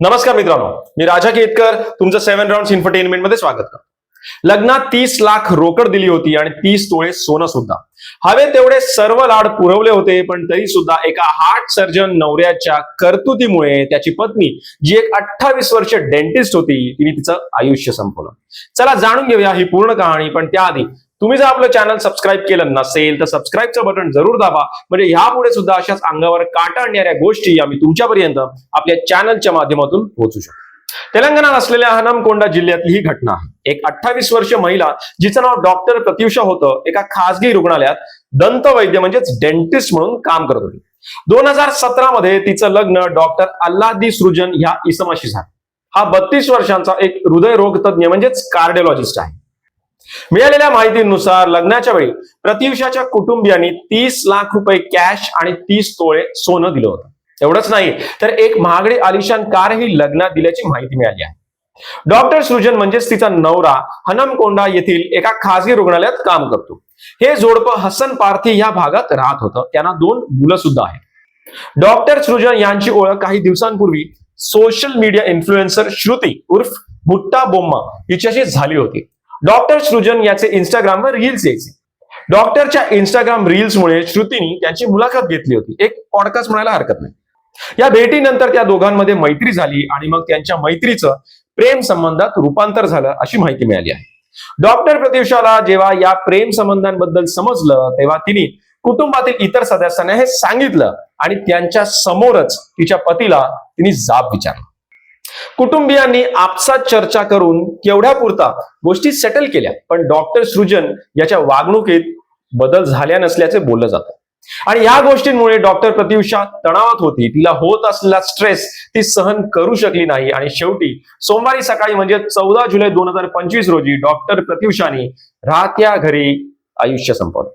नमस्कार मित्रांनो मी राजा केतकर तुमचं सेव्हन राऊंड इन्फरटेनमेंटमध्ये स्वागत करतो. लग्नात तीस लाख रोकड दिली होती आणि तीस तोळे सोनं सुद्धा. हवे तेवढे सर्व लाड पुरवले होते पण तरी सुद्धा एका हार्ट सर्जन नवऱ्याच्या कर्तुतीमुळे त्याची पत्नी जी एक अठ्ठावीस वर्ष डेंटिस्ट होती तिने तिचं आयुष्य संपवलं. चला जाणून घेऊया ही पूर्ण कहाणी पण त्याआधी तुम्ही जर आपलं चॅनल सबस्क्राईब केलं नसेल तर सबस्क्राईबचं बटन जरूर दाबा. म्हणजे ह्यापुढे सुद्धा अशाच अंगावर काटा आणणाऱ्या गोष्टी आम्ही तुमच्यापर्यंत आपल्या चॅनलच्या माध्यमातून पोहोचू शकतो. तेलंगणात असलेल्या हनमकोंडा जिल्ह्यातली ही घटना. एक अठ्ठावीस वर्ष महिला जिचं नाव डॉक्टर प्रत्युषा होतं एका खासगी रुग्णालयात दंतवैद्य म्हणजेच डेंटिस्ट म्हणून काम करत होती. दोन हजार सतरा मध्ये तिचं लग्न डॉक्टर अल्लादी सृजन ह्या इसमाशी झालं. हा बत्तीस वर्षांचा एक हृदयरोग तज्ज्ञ म्हणजेच कार्डिओलॉजिस्ट आहे. मिळालेल्या माहितीनुसार लग्नाच्या वेळी प्रतिविषाच्या कुटुंबियांनी तीस लाख रुपये कॅश आणि तीस तोळे सोनं दिलं होतं. एवढंच नाही तर एक महागडी आलिशान कारही लग्नात दिल्याची माहिती मिळाली आहे. डॉक्टर सृजन म्हणजेच तिचा नवरा हनमकोंडा येथील एका खासगी रुग्णालयात काम करतो. हे जोडपं हसन पार्थी या भागात राहत होतं. त्यांना दोन मुलं सुद्धा आहेत. डॉक्टर सृजन यांची ओळख काही दिवसांपूर्वी सोशल मीडिया इन्फ्लुएन्सर श्रुती उर्फ भुट्टा बोम्मा हिच्याशी झाली होती. डॉक्टर सृजन याचे इंस्टाग्रामवर रील्स यायचे. डॉक्टरच्या इंस्टाग्राम रील्समुळे श्रुतीनी त्यांची मुलाखत घेतली होती. एक पॉडकास्ट म्हणायला हरकत नाही. या भेटीनंतर त्या दोघांमध्ये मैत्री झाली आणि मग त्यांच्या मैत्रीचं प्रेम संबंधात रूपांतर झालं अशी माहिती मिळाली आहे. डॉक्टर प्रत्युषाला जेव्हा या प्रेम संबंधांबद्दल समजलं तेव्हा तिने कुटुंबातील इतर सदस्यांना हे सांगितलं आणि त्यांच्या समोरच तिच्या पतीला तिने जाब विचारला. कुटुंबियांनी आपसात चर्चा करून केवढ्या पुरता गोष्टी सेटल केल्या. पण डॉक्टर सृजन याच्या वागणुकीत बदल झाल्या नसल्याचे बोललं जातं. आणि या गोष्टींमुळे डॉक्टर प्रत्युषा तणावात होती. तिला होत असलेला स्ट्रेस ती सहन करू शकली नाही. आणि शेवटी सोमवारी सकाळी म्हणजे चौदा जुलै दोन हजार पंचवीस रोजी डॉक्टर प्रत्युषाने राहत्या घरी आयुष्य संपवलं.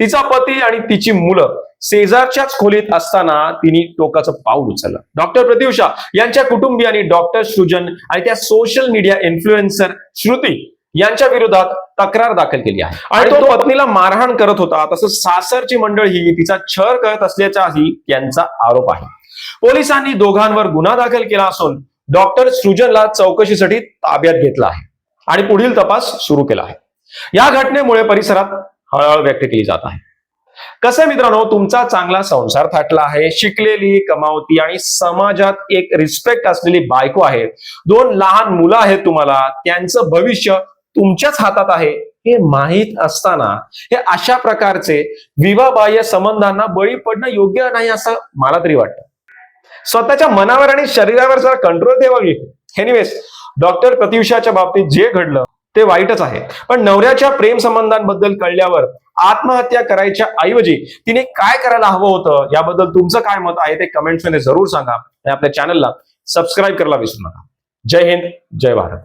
तिचा पती आणि तिची मुलं शेजारच्याच खोलीत असताना तिने टोकाचं पाऊल उचललं. डॉक्टर प्रत्युषा यांच्या कुटुंबियांनी डॉक्टर सृजन आणि त्या सोशल मीडिया इन्फ्लुएन्सर श्रुती यांच्या विरोधात तक्रार दाखल केली आहे. आणि तो पत्नीला मारहाण करत होता. तसंच सासरची मंडळी तिचा छळ करत असल्याचाही त्यांचा आरोप आहे. पोलिसांनी दोघांवर गुन्हा दाखल केला असून डॉक्टर सृजनला चौकशीसाठी ताब्यात घेतला आहे. आणि पुढील तपास सुरू केला आहे. या घटनेमुळे परिसरात हळहळ व्यक्त केली जात आहे. कसं आहे मित्रांनो तुमचा चांगला संसार थाटला आहे शिकलेली कमावती आणि समाजात एक रिस्पेक्ट असलेली बायको आहे. दोन लहान मुलं आहेत तुम्हाला त्यांचं भविष्य तुमच्याच हातात आहे. हे माहीत असताना हे अशा प्रकारचे विवाहबाह्य संबंधांना बळी पडणं योग्य नाही असं मला तरी वाटतं. स्वतःच्या मनावर आणि शरीरावर जरा कंट्रोल ठेवा की. डॉक्टर प्रत्युषाच्या बाबतीत जे घडलं ते वाईटच आहे. पण नवऱ्याच्या प्रेम संबंधांबद्दल कळल्यावर आत्महत्या करायच्या ऐवजी तिने काय करायला हवं होतं याबद्दल तुमचं काय मत आहे ते कमेंट्समध्ये जरूर सांगा. आणि आपल्या चॅनलला सबस्क्राईब करायला विसरू नका. जय हिंद जय भारत.